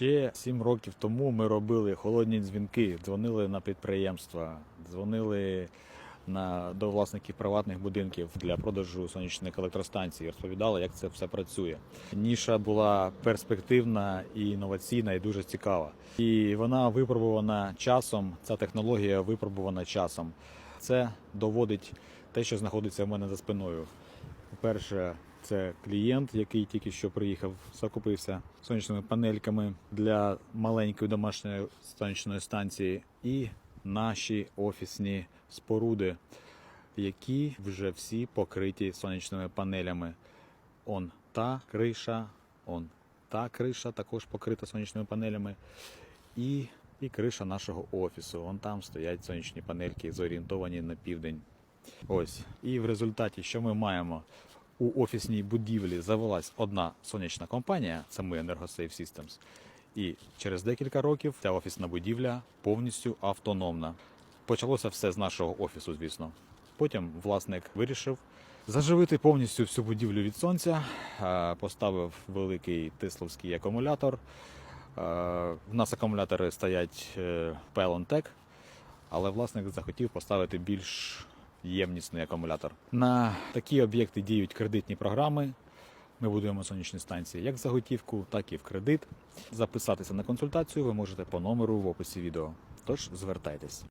Ще сім років тому ми робили холодні дзвінки, дзвонили на підприємства, дзвонили на до власників приватних будинків для продажу сонячних електростанцій. Розповідали, як це все працює. Ніша була перспективна і інноваційна, і дуже цікава. І вона випробувана часом. Ця технологія випробувана часом. Це доводить те, що знаходиться в мене за спиною. По-перше, це клієнт, який тільки що приїхав, закупився сонячними панельками для маленької домашньої сонячної станції, і наші офісні споруди, які вже всі покриті сонячними панелями. Он та криша, он та криша також покрита сонячними панелями. І, і криша нашого офісу. Вон там стоять сонячні панельки, зорієнтовані на південь. Ось. І в результаті, що ми маємо? У офісній будівлі завелась одна сонячна компанія, це ми Energosafe Systems. І через декілька років ця офісна будівля повністю автономна. Почалося все з нашого офісу, звісно. Потім власник вирішив заживити повністю всю будівлю від сонця, е, поставив великий тисловський акумулятор. Е, В нас акумулятори стоять е, Pylon але власник захотів поставити більш ємнісний акумулятор. На такі об'єкти діють кредитні програми. Ми будуємо сонячні станції як за готівку, так і в кредит. Записатися на консультацію ви можете по номеру в описі відео. Тож звертайтесь.